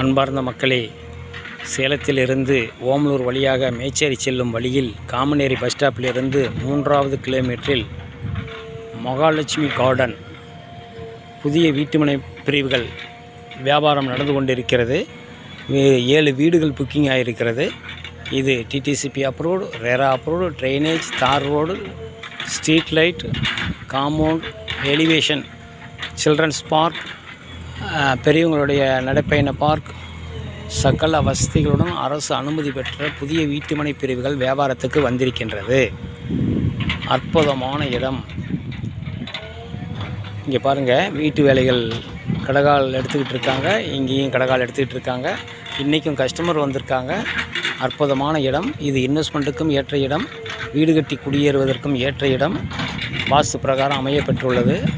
அன்பார்ந்த மக்களே சேலத்திலிருந்து ஓமலூர் வழியாக மேச்சேரி செல்லும் வழியில் காமநேரி பஸ் ஸ்டாப்பிலிருந்து மூன்றாவது கிலோமீட்டரில் மகாலட்சுமி கார்டன் புதிய வீட்டுமனை பிரிவுகள் வியாபாரம் நடந்து கொண்டிருக்கிறது. ஏழு வீடுகள் புக்கிங் ஆகிருக்கிறது இது DTCP approved RERA approved drainage தார் road street light compound elevation children's park பெரியவங்களுடைய நடைப்பயண பார்க் சகல வசதிகளுடன் அரசு அனுமதி பெற்ற புதிய வீட்டுமனை பிரிவுகள் வியாபாரத்துக்கு வந்திருக்கின்றது. அற்புதமான இடம். இங்கே பாருங்கள் வீட்டு வேலைகள் கடகால் எடுத்துக்கிட்டு இருக்காங்க இங்கேயும் கடகால் எடுத்துக்கிட்டு இருக்காங்க. இன்றைக்கும் கஸ்டமர் வந்திருக்காங்க. அற்புதமான இடம். இது இன்வெஸ்ட்மெண்ட்டுக்கும் ஏற்ற இடம். வீடு கட்டி குடியேறுவதற்கும் ஏற்ற இடம். வாஸ்து பிரகாரம் அமைய பெற்றுள்ளது